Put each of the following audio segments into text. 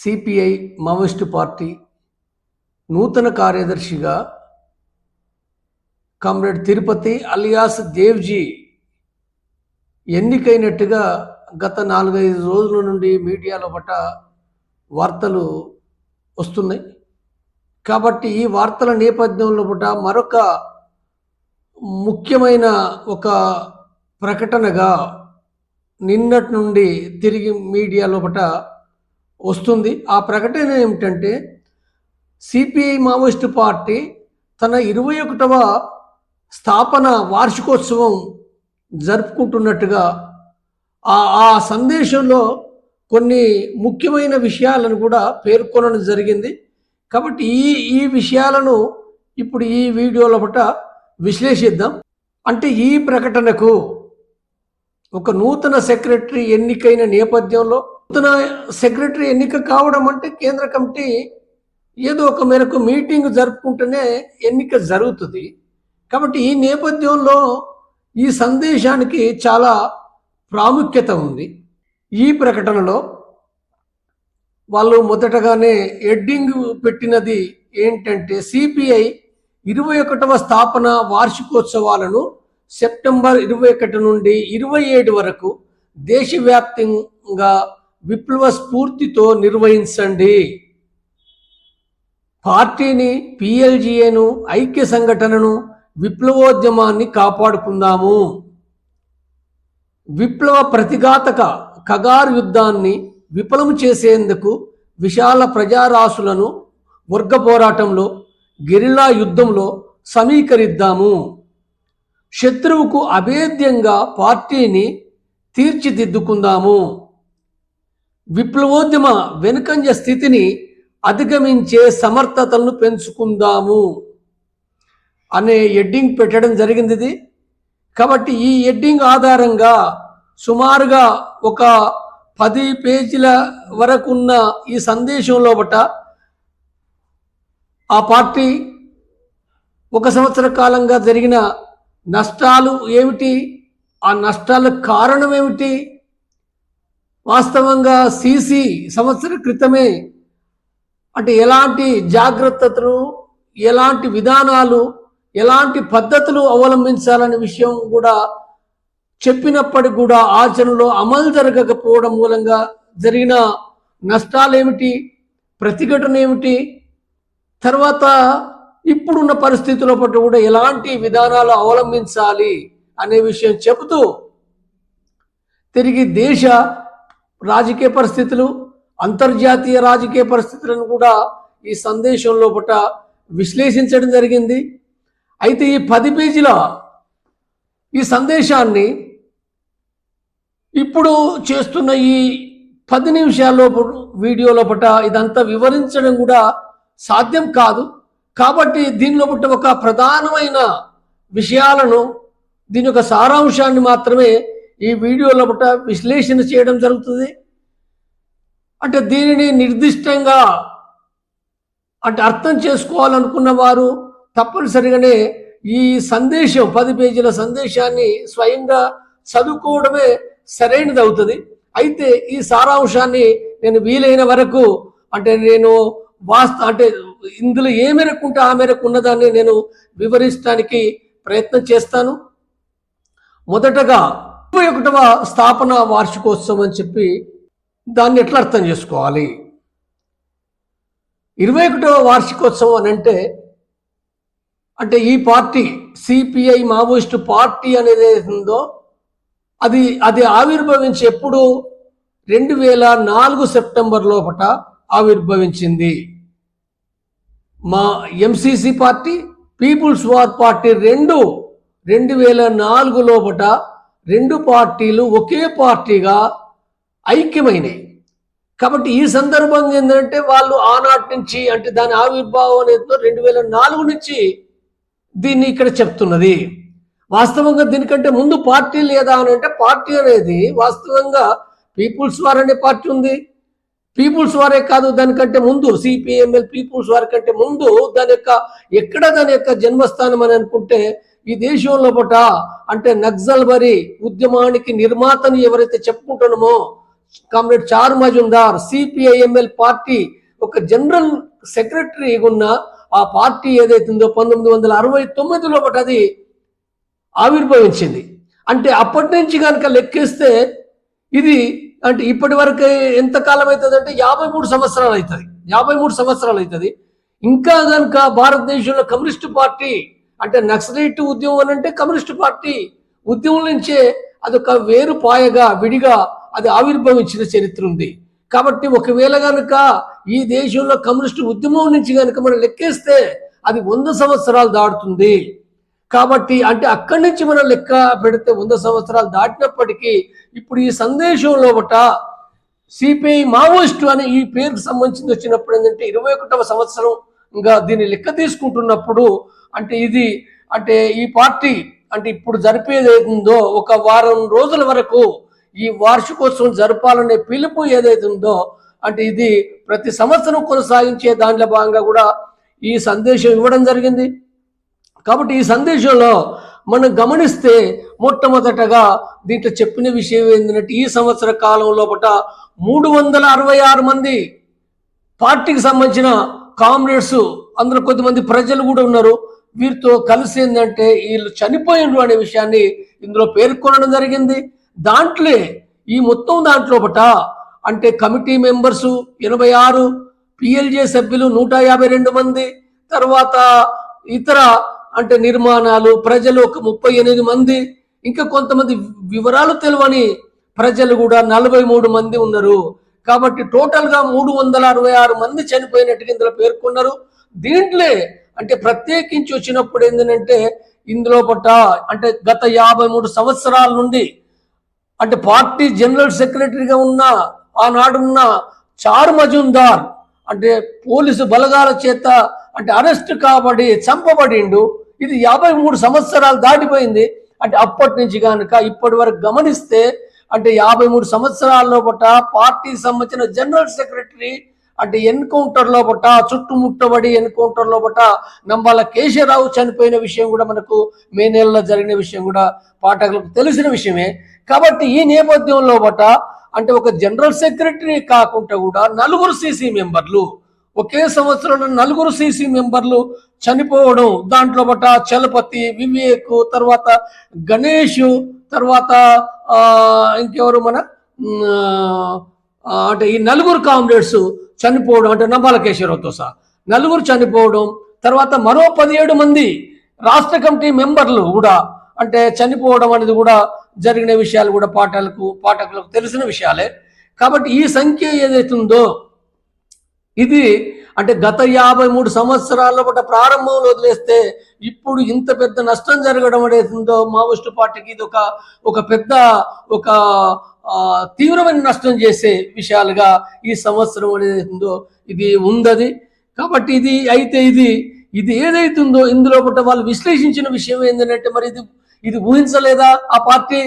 CPI Maoist party నూతన కార్యదర్శిగా comrade Tirupati alias Devji ఎన్నికైనట్టుగా గత నాలుగైదు రోజుల నుండి మీడియాలో పట్ట వార్తలు వస్తున్నాయి. కాబట్టి ఈ వార్తల నేపథ్యంలో పట్ట మరొక ముఖ్యమైన ఒక ప్రకటనగా నిన్నటి నుండి తిరిగి మీడియా లోపట వస్తుంది. ఆ ప్రకటన ఏమిటంటే సిపిఐ మావోయిస్టు పార్టీ తన ఇరవై ఒకటవ స్థాపన వార్షికోత్సవం జరుపుకుంటున్నట్టుగా ఆ సందేశంలో కొన్ని ముఖ్యమైన విషయాలను కూడా పేర్కొనడం జరిగింది. కాబట్టి ఈ ఈ విషయాలను ఇప్పుడు ఈ వీడియోలో పట విశ్లేషిద్దాం. అంటే ఈ ప్రకటనకు ఒక నూతన సెక్రటరీ ఎన్నికైన నేపథ్యంలో నూతన సెక్రటరీ ఎన్నిక కావడం అంటే కేంద్ర కమిటీ ఏదో ఒక మేరకు మీటింగ్ జరుపుకుంటేనే ఎన్నిక జరుగుతుంది. కాబట్టి ఈ నేపథ్యంలో ఈ సందేశానికి చాలా ప్రాముఖ్యత ఉంది. ఈ ప్రకటనలో వాళ్ళు మొదటగానే ఎడ్డింగ్ పెట్టినది ఏంటంటే సిపిఐ ఇరవై ఒకటవ స్థాపన వార్షికోత్సవాలను సెప్టెంబర్ ఇరవై ఒకటి నుండి ఇరవై ఏడు వరకు దేశవ్యాప్తంగా విప్లవ స్ఫూర్తితో నిర్వహించండి. పార్టీని పిఎల్జిఏను ఐక్య సంఘటనను విప్లవోద్యమాన్ని కాపాడుకుందాము. విప్లవ ప్రతిఘాతక కగారు యుద్ధాన్ని విఫలం చేసేందుకు విశాల ప్రజారాసులను వర్గ పోరాటంలో గెరిలా యుద్ధంలో సమీకరిద్దాము. శత్రువుకు అభేద్యంగా పార్టీని తీర్చిదిద్దుకుందాము. విప్లవోద్యమ వెనుకంజ స్థితిని అధిగమించే సమర్థతలను పెంచుకుందాము అనే ఎడ్డింగ్ పెట్టడం జరిగింది ఇది. కాబట్టి ఈ ఎడ్డింగ్ ఆధారంగా సుమారుగా ఒక పది పేజీల వరకున్న ఈ సందేశంలో బట ఆ పార్టీ ఒక సంవత్సర కాలంగా జరిగిన నష్టాలు ఏమిటి? ఆ నష్టాలకు కారణం ఏమిటి? వాస్తవంగా సీసీ సంవత్సర క్రితమే అంటే ఎలాంటి జాగ్రత్తలు ఎలాంటి విధానాలు ఎలాంటి పద్ధతులు అవలంబించాలనే విషయం కూడా చెప్పినప్పటికి కూడా ఆచరణలో అమలు జరగకపోవడం మూలంగా జరిగిన నష్టాలు ఏమిటి ప్రతిఘటన ఏమిటి తర్వాత ఇప్పుడున్న పరిస్థితుల పట్ల కూడా ఎలాంటి విధానాలు అవలంబించాలి అనే విషయం చెబుతూ తిరిగి దేశ రాజకీయ పరిస్థితులు అంతర్జాతీయ రాజకీయ పరిస్థితులను కూడా ఈ సందేశంలో పట విశ్లేషించడం జరిగింది. అయితే ఈ పది పేజీల ఈ సందేశాన్ని ఇప్పుడు చేస్తున్న ఈ పది నిమిషాల్లో వీడియోలో పట ఇదంతా వివరించడం కూడా సాధ్యం కాదు. కాబట్టి దీనిలో పట్ట ఒక ప్రధానమైన విషయాలను దీని యొక్క సారాంశాన్ని మాత్రమే ఈ వీడియోల పట్ట విశ్లేషణ చేయడం జరుగుతుంది. అంటే దీనిని నిర్దిష్టంగా అంటే అర్థం చేసుకోవాలనుకున్న వారు తప్పనిసరిగానే ఈ సందేశం పది పేజీల సందేశాన్ని స్వయంగా చదువుకోవడమే సరైనది అవుతుంది అయితే ఈ సారాంశాన్ని నేను వీలైన వరకు అంటే నేను వాస్త అంటే ఇందులో ఏ మేరకు ఉంటే ఆ మేరకు ఉన్నదాన్ని నేను వివరించడానికి ప్రయత్నం చేస్తాను. మొదటగా ముప్పై ఒకటవ స్థాపన వార్షికోత్సవం అని చెప్పి దాన్ని ఎట్లా అర్థం చేసుకోవాలి? ఇరవై ఒకటవ వార్షికోత్సవం అని అంటే అంటే ఈ పార్టీ సిపిఐ మావోయిస్టు పార్టీ అనేది ఉందో అది అది ఆవిర్భవించి ఎప్పుడు రెండు వేల నాలుగు సెప్టెంబర్ లోపట ఆవిర్భవించింది. మా MCC party People's War party రెండు రెండు వేల నాలుగు లోపట రెండు పార్టీలు ఒకే పార్టీగా ఐక్యమైనవి కాబట్టి ఈ సందర్భంగా ఏంటంటే వాళ్ళు ఆనాటి నుంచి అంటే దాని ఆవిర్భావం అనేది రెండు వేల నాలుగు నుంచి దీన్ని ఇక్కడ చెప్తున్నది. వాస్తవంగా దీనికంటే ముందు పార్టీ లేదా అని అంటే పార్టీ అనేది వాస్తవంగా పీపుల్స్ వార్ అనే పార్టీ ఉంది. పీపుల్స్ వారే కాదు దానికంటే ముందు సిపిఎంఎల్ పీపుల్స్ వారి కంటే ముందు దాని యొక్క ఎక్కడ దాని యొక్క జన్మస్థానం అని అనుకుంటే ఈ దేశంలో పట అంటే నక్సల్ బరి ఉద్యమానికి నిర్మాతని ఎవరైతే చెప్పుకుంటున్నామో comrade Char Majumdar CPIML party ఒక జనరల్ సెక్రటరీ ఉన్న ఆ పార్టీ ఏదైతుందో పంతొమ్మిది వందల అరవై తొమ్మిదిలో ఒకటి అది ఆవిర్భవించింది. అంటే అప్పటి నుంచి కనుక లెక్కిస్తే ఇది అంటే ఇప్పటి వరకు ఎంత కాలం అవుతుంది అంటే యాభై మూడు సంవత్సరాలు అవుతుంది యాభై మూడు సంవత్సరాలు అవుతుంది ఇంకా కనుక భారతదేశంలో కమ్యూనిస్ట్ పార్టీ అంటే నక్సలైట్ ఉద్యమం అని అంటే కమ్యూనిస్ట్ పార్టీ ఉద్యమం నుంచే అదొక వేరు పాయగా విడిగా అది ఆవిర్భవించిన చరిత్ర ఉంది. కాబట్టి ఒకవేళ కనుక ఈ దేశంలో కమ్యూనిస్ట్ ఉద్యమం నుంచి కనుక మనం లెక్కేస్తే అది వంద సంవత్సరాలు దాటుతుంది. కాబట్టి అంటే అక్కడి నుంచి మనం లెక్క పెడితే వంద సంవత్సరాలు దాటినప్పటికీ ఇప్పుడు ఈ సందేశంలో ఒకట సిపిఐ మావోయిస్టు అనే ఈ పేరుకు సంబంధించి వచ్చినప్పుడు ఏంటంటే ఇరవై ఒకటవ సంవత్సరం ఇంకా దీన్ని లెక్క తీసుకుంటున్నప్పుడు అంటే ఇది అంటే ఈ పార్టీ అంటే ఇప్పుడు జరిపేది ఏదైందో ఒక వారం రోజుల వరకు ఈ వార్షికోత్సవం జరపాలనే పిలుపు ఏదైతుందో ఉందో అంటే ఇది ప్రతి సంవత్సరం కొనసాగించే దాంట్లో భాగంగా కూడా ఈ సందేశం ఇవ్వడం జరిగింది. కాబట్టి ఈ సందేశంలో మనం గమనిస్తే మొట్టమొదటగా దీంట్లో చెప్పిన విషయం ఏంటంటే ఈ సంవత్సర కాలం లోపల మూడు వందల అరవై ఆరు మంది పార్టీకి సంబంధించిన కామ్రేడ్స్ అందులో కొద్దిమంది ప్రజలు కూడా ఉన్నారు. వీరితో కలిసి ఏంటంటే వీళ్ళు చనిపోయిండ్రు అనే విషయాన్ని ఇందులో పేర్కొనడం జరిగింది. దాంట్లో ఈ మొత్తం దాంట్లో ఒకట అంటే కమిటీ మెంబర్స్ ఎనభై ఆరు పిఎల్జే సభ్యులు నూట యాభై రెండు మంది తర్వాత ఇతర అంటే నిర్మాణాలు ప్రజలు ఒక ముప్పై ఎనిమిది మంది ఇంకా కొంతమంది వివరాలు తెలియని ప్రజలు కూడా నలభై మూడు మంది ఉన్నారు. కాబట్టి టోటల్గా మూడు వందల అరవై ఆరు మంది చనిపోయినట్టుగా ఇందులో పేర్కొన్నారు. దీంట్లో అంటే ప్రత్యేకించి వచ్చినప్పుడు ఏంటంటే ఇందులో పట్ట అంటే గత యాభై మూడు సంవత్సరాల నుండి అంటే పార్టీ జనరల్ సెక్రటరీగా ఉన్న ఆనాడున్న చారు మజుందార్ అంటే పోలీసు బలగాల చేత అంటే అరెస్ట్ కాబడి చంపబడిండు. ఇది యాభై మూడు సంవత్సరాలు దాటిపోయింది. అంటే అప్పటి నుంచి కనుక ఇప్పటి వరకు గమనిస్తే అంటే యాభై మూడు సంవత్సరాల పట్ట పార్టీ సంబంధించిన జనరల్ సెక్రటరీ అంటే ఎన్కౌంటర్ లోపట చుట్టుముట్టబడి ఎన్కౌంటర్ లోపట నంబాల కేశవరావు చనిపోయిన విషయం కూడా మనకు మే నెలలో జరిగిన విషయం కూడా పాఠకులకు తెలిసిన విషయమే. కాబట్టి ఈ నేపథ్యంలో బట అంటే ఒక జనరల్ సెక్రటరీ కాకుండా కూడా నలుగురు సీసీ మెంబర్లు ఒకే సంవత్సరంలో నలుగురు సీసీ మెంబర్లు చనిపోవడం దాంట్లో బట్ట చలపతి వివేక్ తర్వాత గణేష్ తర్వాత ఇంకెవరు మన అంటే ఈ నలుగురు కామ్రేడ్స్ చనిపోవడం అంటే నంబాలకేశ్వరరావుతో సహా. నలుగురు చనిపోవడం తర్వాత మరో పదిహేడు మంది రాష్ట్ర కమిటీ మెంబర్లు కూడా అంటే చనిపోవడం అనేది కూడా జరిగిన విషయాలు కూడా పాఠాలకు పాఠకులకు తెలిసిన విషయాలే. కాబట్టి ఈ సంఖ్య ఏదైతుందో ఇది అంటే గత యాభై మూడు సంవత్సరాల పాటు ప్రారంభంలో వదిలేస్తే ఇప్పుడు ఇంత పెద్ద నష్టం జరగడం అనేది ఉందో మావోయిస్టు పార్టీకి ఇది ఒక ఒక పెద్ద ఒక తీవ్రమైన నష్టం చేసే విషయాలుగా ఈ సంవత్సరం అనేది ఉందో ఇది ఉందది. కాబట్టి ఇది అయితే ఇది ఇది ఏదైతుందో ఇందులో పట్ల వాళ్ళు విశ్లేషించిన విషయం ఏంటంటే మరి ఇది ఇది ఊహించలేదా? ఆ పార్టీ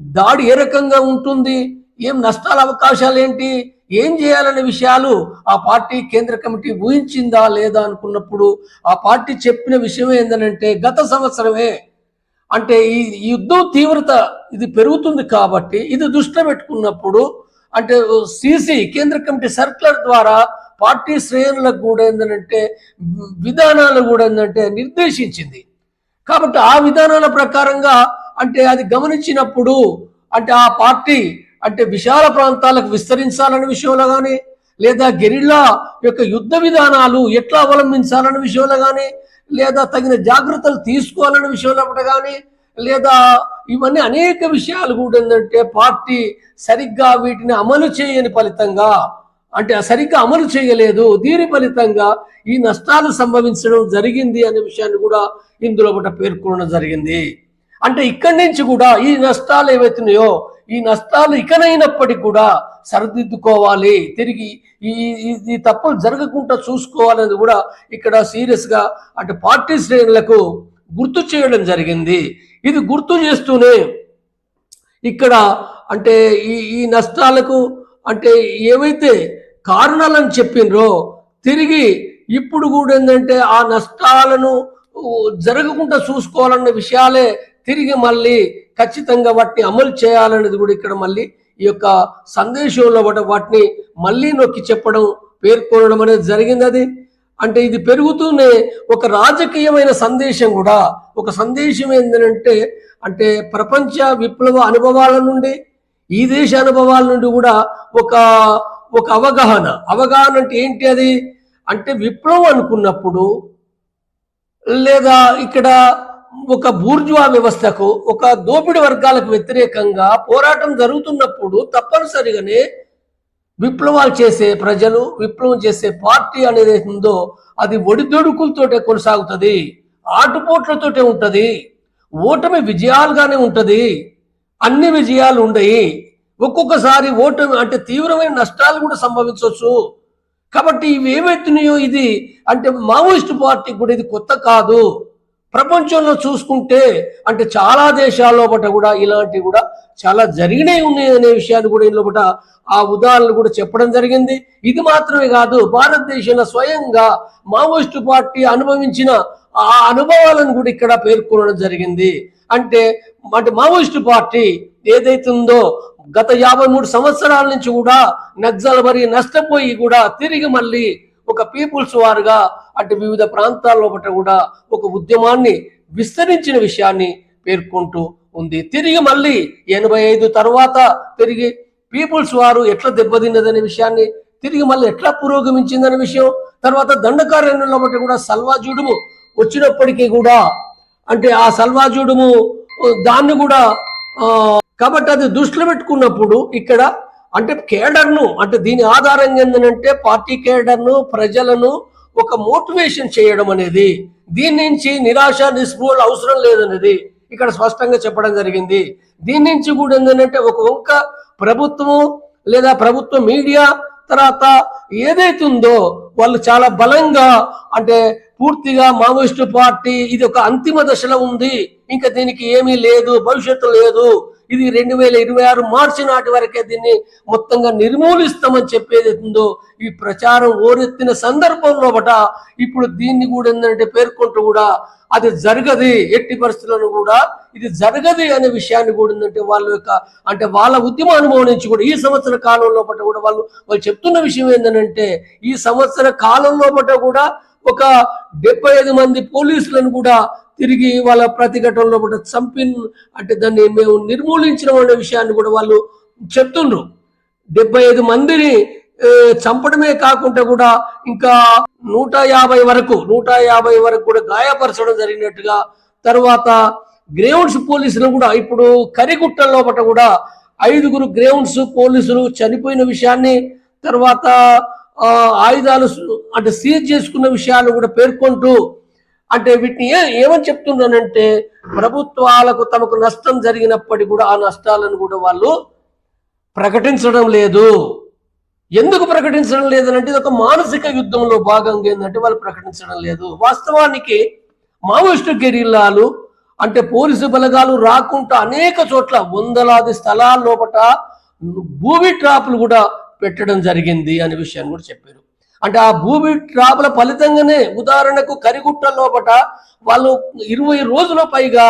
దాడి ఏ రకంగా ఉంటుంది? ఏం నష్టాల అవకాశాలు ఏంటి? ఏం చేయాలనే విషయాలు ఆ పార్టీ కేంద్ర కమిటీ ఊహించిందా లేదా అనుకున్నప్పుడు ఆ పార్టీ చెప్పిన విషయం ఏంటంటే గత సంవత్సరమే అంటే ఈ యుద్ధం తీవ్రత ఇది పెరుగుతుంది కాబట్టి ఇది దృష్టిలో పెట్టుకున్నప్పుడు అంటే సిసి కేంద్ర కమిటీ సర్క్యులర్ ద్వారా పార్టీ శ్రేణులకు కూడా ఏంటంటే విధానాలు కూడా ఏంటంటే నిర్దేశించింది. కాబట్టి ఆ విధానాల ప్రకారంగా అంటే అది గమనించినప్పుడు అంటే ఆ పార్టీ అంటే విశాల ప్రాంతాలకు విస్తరించాలనే విషయంలో కానీ లేదా గెరిల్లా యొక్క యుద్ధ విధానాలు ఎట్లా అవలంబించాలనే విషయంలో కానీ లేదా తగిన జాగ్రత్తలు తీసుకోవాలనే విషయంలో కానీ లేదా ఇవన్నీ అనేక విషయాలు కూడా ఏంటంటే పార్టీ సరిగ్గా వీటిని అమలు చేయని ఫలితంగా అంటే సరిగ్గా అమలు చేయలేదు దీని ఫలితంగా ఈ నష్టాలు సంభవించడం జరిగింది అనే విషయాన్ని కూడా ఇందులో ఒకటి పేర్కొనడం జరిగింది. అంటే ఇక్కడి నుంచి కూడా ఈ నష్టాలు ఏవైతున్నాయో ఈ నష్టాలు ఇకనైనప్పటికీ కూడా సరిదిద్దుకోవాలి. తిరిగి ఈ ఈ- తప్పులు జరగకుండా చూసుకోవాలని కూడా ఇక్కడ సీరియస్గా అటు అంటే పార్టీ శ్రేణులకు గుర్తు చేయడం జరిగింది. ఇది గుర్తు చేస్తూనే ఇక్కడ అంటే ఈ ఈ నష్టాలకు అంటే ఏవైతే కారణాలను చెప్పినరో తిరిగి ఇప్పుడు కూడా ఏంటంటే ఆ నష్టాలను జరగకుండా చూసుకోవాలన్న విషయాలే తిరిగి మళ్ళీ ఖచ్చితంగా వాటిని అమలు చేయాలనేది కూడా ఇక్కడ మళ్ళీ ఈ యొక్క సందేశంలో వాటిని మళ్ళీ నొక్కి చెప్పడం పేర్కొనడం అనేది జరిగింది అది. అంటే ఇది పెరుగుతూనే ఒక రాజకీయమైన సందేశం కూడా. ఒక సందేశం ఏంటంటే అంటే ప్రపంచ విప్లవ అనుభవాల నుండి ఈ దేశ అనుభవాల నుండి కూడా ఒక ఒక అవగాహన. అవగాహన అంటే ఏంటి అది? అంటే విప్లవం అనుకున్నప్పుడు లేదా ఇక్కడ ఒక బూర్జువా వ్యవస్థకు ఒక దోపిడి వర్గాలకు వ్యతిరేకంగా పోరాటం జరుగుతున్నప్పుడు తప్పనిసరిగానే విప్లవాలు చేసే ప్రజలు విప్లవం చేసే పార్టీ అనేది ఉందో అది ఒడిదొడుకులతోటే కొనసాగుతుంది ఆటుపోట్లతోటే ఉంటుంది ఓటమి విజయాలుగానే ఉంటుంది అన్ని విజయాలు ఉండయి. ఒక్కొక్కసారి ఓటమి అంటే తీవ్రమైన నష్టాలు కూడా సంభవించవచ్చు. కాబట్టి ఇవి ఏమైతున్నాయో ఇది అంటే మావోయిస్ట్ పార్టీ కూడా ఇది కొత్త కాదు. ప్రపంచంలో చూసుకుంటే అంటే చాలా దేశాల్లో పట కూడా ఇలాంటివి కూడా చాలా జరిగినాయి ఉన్నాయి అనే విషయాన్ని కూడా ఇందులో ఆ ఉదాహరణలు కూడా చెప్పడం జరిగింది. ఇది మాత్రమే కాదు భారతదేశంలో స్వయంగా మావోయిస్టు పార్టీ అనుభవించిన ఆ అనుభవాలను కూడా ఇక్కడ పేర్కొనడం జరిగింది. అంటే అంటే మావోయిస్టు పార్టీ ఏదైతుందో గత యాభై మూడు సంవత్సరాల నుంచి కూడా నక్సల్ మరి నష్టపోయి కూడా తిరిగి మళ్ళీ ఒక పీపుల్స్ వారుగా అటు వివిధ ప్రాంతాల్లో కూడా ఒక ఉద్యమాన్ని విస్తరించిన విషయాన్ని పేర్కొంటూ ఉంది. తిరిగి మళ్ళీ ఎనభై ఐదు తర్వాత తిరిగి పీపుల్స్ వారు ఎట్లా దెబ్బతిన్నదనే విషయాన్ని తిరిగి మళ్ళీ ఎట్లా పురోగమించిందనే విషయం తర్వాత దండకారణ్యంలో బట్టి కూడా సల్వాజుడుము వచ్చినప్పటికీ కూడా అంటే ఆ సల్వాజుడుము దాన్ని కూడా కాబట్టి అది దృష్టిలో పెట్టుకున్నప్పుడు ఇక్కడ అంటే కేడర్ను అంటే దీని ఆధారంగా ఏంటంటే పార్టీ కేడర్ను ప్రజలను ఒక మోటివేషన్ చేయడం అనేది. దీని నుంచి నిరాశ నిస్పృహలు అవసరం లేదనేది ఇక్కడ స్పష్టంగా చెప్పడం జరిగింది. దీని నుంచి కూడా ఏంటంటే ఒక వంక ప్రభుత్వం లేదా ప్రభుత్వ మీడియా తర్వాత ఏదైతే ఉందో వాళ్ళు చాలా బలంగా అంటే పూర్తిగా మావోయిస్టు పార్టీ ఇది ఒక అంతిమ దశలో ఉంది. ఇంకా దీనికి ఏమీ లేదు భవిష్యత్తు లేదు. ఇది రెండు వేల ఇరవై ఆరు మార్చి నాటి వరకే దీన్ని మొత్తంగా నిర్మూలిస్తామని చెప్పేది ఉందో ఈ ప్రచారం ఓరెత్తిన సందర్భంలో బట ఇప్పుడు దీన్ని కూడా ఏంటంటే పేర్కొంటూ కూడా అది జరగది ఎట్టి పరిస్థితులను కూడా ఇది జరగది అనే విషయాన్ని కూడా ఏంటంటే వాళ్ళ యొక్క అంటే వాళ్ళ ఉద్యమ అనుభవం నుంచి కూడా ఈ సంవత్సర కాలంలో పట్ల కూడా వాళ్ళు వాళ్ళు చెప్తున్న విషయం ఏంటంటే ఈ సంవత్సర కాలంలో పట్ల కూడా ఒక డెబ్బై ఐదు మంది పోలీసులను కూడా తిరిగి వాళ్ళ ప్రతిఘటనలో కూడా చంపి అంటే దాన్ని మేము నిర్మూలించడం అనే విషయాన్ని కూడా వాళ్ళు చెప్తుండ్రు. డెబ్బై ఐదు మందిని చంపడమే కాకుండా కూడా ఇంకా నూట యాభై వరకు నూట యాభై వరకు కూడా గాయపరచడం జరిగినట్టుగా తర్వాత గ్రౌండ్స్ పోలీసులు కూడా ఇప్పుడు కరిగుట్ట లోపల కూడా ఐదుగురు గ్రౌండ్స్ పోలీసులు చనిపోయిన విషయాన్ని తర్వాత ఆయుధాలు అంటే సీజ్ చేసుకున్న విషయాలు కూడా పేర్కొంటూ అంటే వీటిని ఏ ఏమని చెప్తున్నానంటే ప్రభుత్వాలకు తమకు నష్టం జరిగినప్పటికీ కూడా ఆ నష్టాలను కూడా వాళ్ళు ప్రకటించడం లేదు. ఎందుకు ప్రకటించడం లేదనంటే ఇది ఒక మానసిక యుద్ధంలో భాగంగా ఏంటంటే వాళ్ళు ప్రకటించడం లేదు. వాస్తవానికి మావోయిస్టు గెరిల్లాలు అంటే పోలీసు బలగాలు రాకుండా అనేక చోట్ల వందలాది స్థలాల లోపట భూమి ట్రాపులు కూడా పెట్టడం జరిగింది అనే విషయాన్ని కూడా చెప్పారు. అంటే ఆ భూమి ట్రాపుల ఫలితంగానే ఉదాహరణకు కరిగుట్ట లోపట వాళ్ళు ఇరవై రోజుల పైగా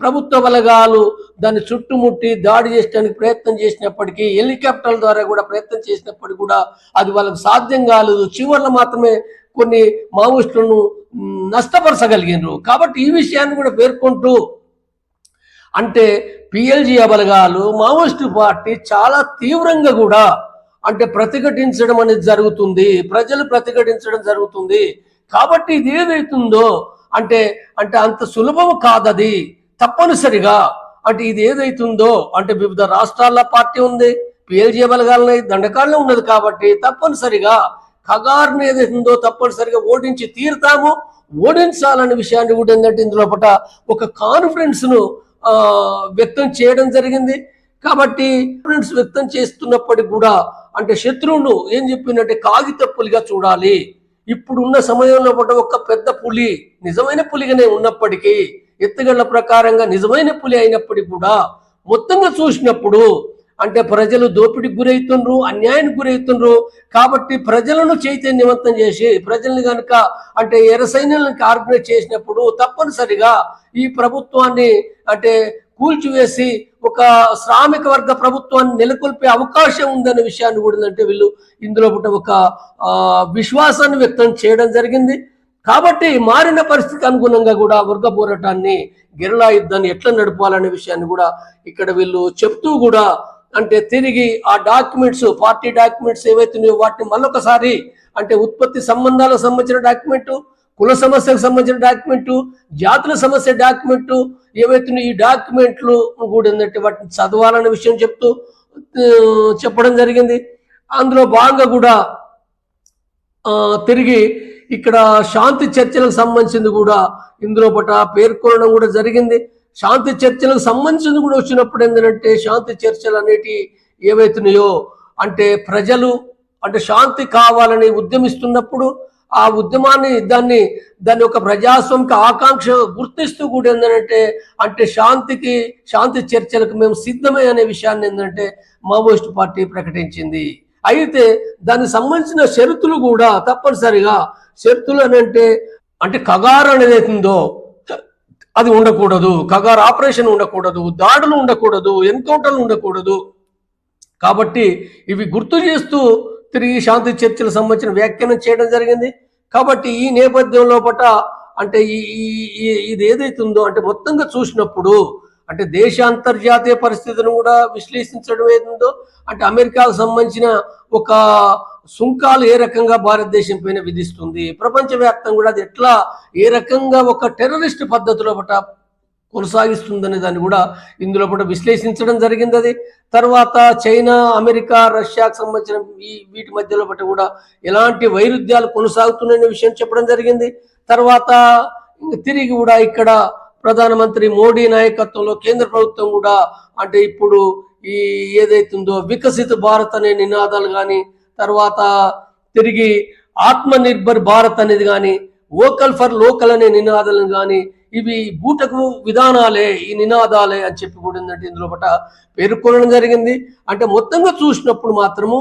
ప్రభుత్వ బలగాలు దాన్ని చుట్టుముట్టి దాడి చేయడానికి ప్రయత్నం చేసినప్పటికీ హెలికాప్టర్ల ద్వారా కూడా ప్రయత్నం చేసినప్పటికీ కూడా అది వాళ్ళకు సాధ్యం కాలేదు. చివర్లో మాత్రమే కొన్ని మావోయిస్టులను నష్టపరచగలిగినారు. కాబట్టి ఈ విషయాన్ని కూడా పేర్కొంటూ అంటే పిఎల్జీ బలగాలు మావోయిస్టు పార్టీ చాలా తీవ్రంగా కూడా అంటే ప్రతిఘటించడం అనేది జరుగుతుంది. ప్రజలు ప్రతిఘటించడం జరుగుతుంది. కాబట్టి ఇది ఏదైతుందో అంటే అంటే అంత సులభం కాదది. తప్పనిసరిగా అంటే ఇది ఏదైతుందో అంటే వివిధ రాష్ట్రాల పార్టీ ఉంది పిఎల్జీ బలగాలని ఉన్నది కాబట్టి తప్పనిసరిగా కగార్ని ఏదైతుందో తప్పనిసరిగా ఓడించి తీరుతాము. ఓడించాలనే విషయాన్ని కూడా ఏంటంటే ఇందులో పట ఒక కాన్ఫిడెన్స్ను వ్యక్తం చేయడం జరిగింది. కాబట్టి ఫ్రెండ్స్ వ్యక్తం చేస్తున్నప్పటికి కూడా అంటే శత్రువును ఏం చెప్పిందంటే కాగిత పులిగా చూడాలి. ఇప్పుడున్న సమయంలో కూడా ఒక పెద్ద పులి నిజమైన పులిగానే ఉన్నప్పటికీ ఎత్తుగళ్ళ ప్రకారంగా నిజమైన పులి అయినప్పటికీ కూడా మొత్తంగా చూసినప్పుడు అంటే ప్రజలు దోపిడికి గురవుతుండ్రు అన్యాయానికి గురవుతుండ్రు కాబట్టి ప్రజలను చైతన్యవంతం చేసి ప్రజల్ని కనుక అంటే ఎర్ర సైన్యాలను ఆర్గనైజ్ చేసినప్పుడు తప్పనిసరిగా ఈ ప్రభుత్వాన్ని అంటే కూల్చివేసి ఒక శ్రామిక వర్గ ప్రభుత్వాన్ని నెలకొల్పే అవకాశం ఉందనే విషయాన్ని కూడా అంటే వీళ్ళు ఇందులో పుట్ట ఒక విశ్వాసాన్ని వ్యక్తం చేయడం జరిగింది. కాబట్టి మారిన పరిస్థితికి అనుగుణంగా కూడా వర్గ పోరాటాన్ని గెరలా యుద్ధాన్ని ఎట్లా నడపాలనే విషయాన్ని కూడా ఇక్కడ వీళ్ళు చెప్తూ కూడా అంటే తిరిగి ఆ డాక్యుమెంట్స్ పార్టీ డాక్యుమెంట్స్ ఏవైతున్నాయో వాటిని మళ్ళొకసారి అంటే ఉత్పత్తి సంబంధాలకు సంబంధించిన డాక్యుమెంట్ కుల సమస్యకు సంబంధించిన డాక్యుమెంట్ జాతుల సమస్య డాక్యుమెంట్ ఏవైతే ఈ డాక్యుమెంట్లు కూడా ఏంటంటే వాటిని చదవాలనే విషయం చెప్తూ చెప్పడం జరిగింది. అందులో భాగంగా కూడా తిరిగి ఇక్కడ శాంతి చర్చలకు సంబంధించింది కూడా ఇందులో పట పేర్కొనడం కూడా జరిగింది. శాంతి చర్చలకు సంబంధించింది కూడా వచ్చినప్పుడు ఏంటంటే శాంతి చర్చలు అనేటి ఏవైతున్నాయో అంటే ప్రజలు అంటే శాంతి కావాలని ఉద్యమిస్తున్నప్పుడు ఆ ఉద్యమాన్ని దాన్ని దాని యొక్క ప్రజాస్వామిక ఆకాంక్ష గుర్తిస్తూ కూడా ఏంటంటే అంటే శాంతికి శాంతి చర్చలకు మేము సిద్ధమే అనే విషయాన్ని ఏంటంటే మావోయిస్ట్ పార్టీ ప్రకటించింది. అయితే దానికి సంబంధించిన షరతులు కూడా తప్పనిసరిగా షరతులు అని అంటే అంటే కగారు అనేది అవుతుందో అది ఉండకూడదు. కగారు ఆపరేషన్ ఉండకూడదు. దాడులు ఉండకూడదు. ఎన్కౌంటర్లు ఉండకూడదు. కాబట్టి ఇవి గుర్తు చేస్తూ తిరిగి శాంతి చర్చలకు సంబంధించిన వ్యాఖ్యానం చేయడం జరిగింది. కాబట్టి ఈ నేపథ్యంలో పట అంటే ఈ ఇది ఏదైతే ఇది ఏదైతుందో అంటే మొత్తంగా చూసినప్పుడు అంటే దేశ అంతర్జాతీయ పరిస్థితులను కూడా విశ్లేషించడం ఏదో అంటే అమెరికాకు సంబంధించిన ఒక సుంకాలు ఏ రకంగా భారతదేశం పైన విధిస్తుంది ప్రపంచవ్యాప్తంగా కూడా అది ఎట్లా ఏ రకంగా ఒక టెర్రరిస్ట్ పద్ధతిలో పట కొనసాగిస్తుందనే దాన్ని కూడా ఇందులో కూడా విశ్లేషించడం జరిగింది అది తర్వాత చైనా అమెరికా రష్యాకు సంబంధించిన ఈ వీటి మధ్యలో బట్టి కూడా ఎలాంటి వైరుధ్యాలు కొనసాగుతున్నాయనే విషయం చెప్పడం జరిగింది. తర్వాత తిరిగి కూడా ఇక్కడ ప్రధానమంత్రి మోడీ నాయకత్వంలో కేంద్ర ప్రభుత్వం కూడా అంటే ఇప్పుడు ఈ ఏదైతుందో వికసిత భారత్ అనే నినాదాలు కానీ తర్వాత తిరిగి ఆత్మ నిర్భర్ భారత్ అనేది కానీ వోకల్ ఫర్ లోకల్ అనే నినాదాలను కానీ ఇవి బూటకు విధానాలే ఈ నినాదాలే అని చెప్పి కూడా ఏంటంటే ఇందులో పట పేర్కొనడం జరిగింది. అంటే మొత్తంగా చూసినప్పుడు మాత్రము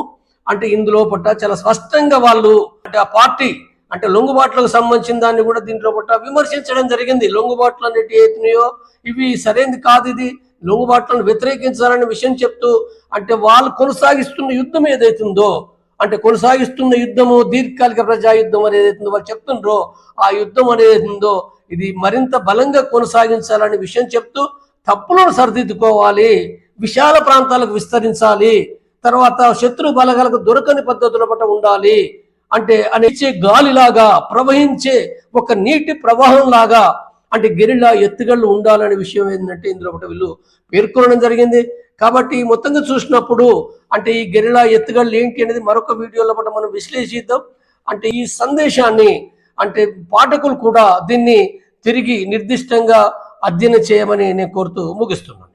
అంటే ఇందులో పట్ట చాలా స్పష్టంగా వాళ్ళు అంటే ఆ పార్టీ అంటే లొంగుబాట్లకు సంబంధించిన దాన్ని కూడా దీంట్లో పట్ట విమర్శించడం జరిగింది. లొంగుబాట్లు అనేటివి ఏతున్నాయో ఇవి సరైనది కాదు ఇది. లొంగుబాట్లను వ్యతిరేకించాలనే విషయం చెప్తూ అంటే వాళ్ళు కొనసాగిస్తున్న యుద్ధం ఏదైతుందో అంటే కొనసాగిస్తున్న యుద్ధము దీర్ఘకాలిక ప్రజా యుద్ధం అనేది ఏదైతుందో వాళ్ళు చెప్తుండ్రో ఆ యుద్ధం అనేది ఏదైతుందో ఇది మరింత బలంగా కొనసాగించాలనే విషయం చెప్తూ తప్పులను సరిదిద్దుకోవాలి విశాల ప్రాంతాలకు విస్తరించాలి తర్వాత శత్రు బలగాలకు దొరకని పద్ధతుల పట్ల ఉండాలి అంటే అనిచ్చే గాలిలాగా ప్రవహించే ఒక నీటి ప్రవాహం లాగా అంటే గెరిలా ఎత్తుగళ్ళు ఉండాలనే విషయం ఏంటంటే ఇందులో ఒకటి వీళ్ళు పేర్కొనడం జరిగింది. కాబట్టి మొత్తంగా చూసినప్పుడు అంటే ఈ గెరిలా ఎత్తుగళ్ళు ఏంటి అనేది మరొక వీడియోలో కూడా మనం విశ్లేషిద్దాం. అంటే ఈ సందేశాన్ని అంటే పాఠకులు కూడా దీన్ని తిరిగి నిర్దిష్టంగా అధ్యయనం చేయమని నేను కోరుతూ ముగిస్తున్నాను.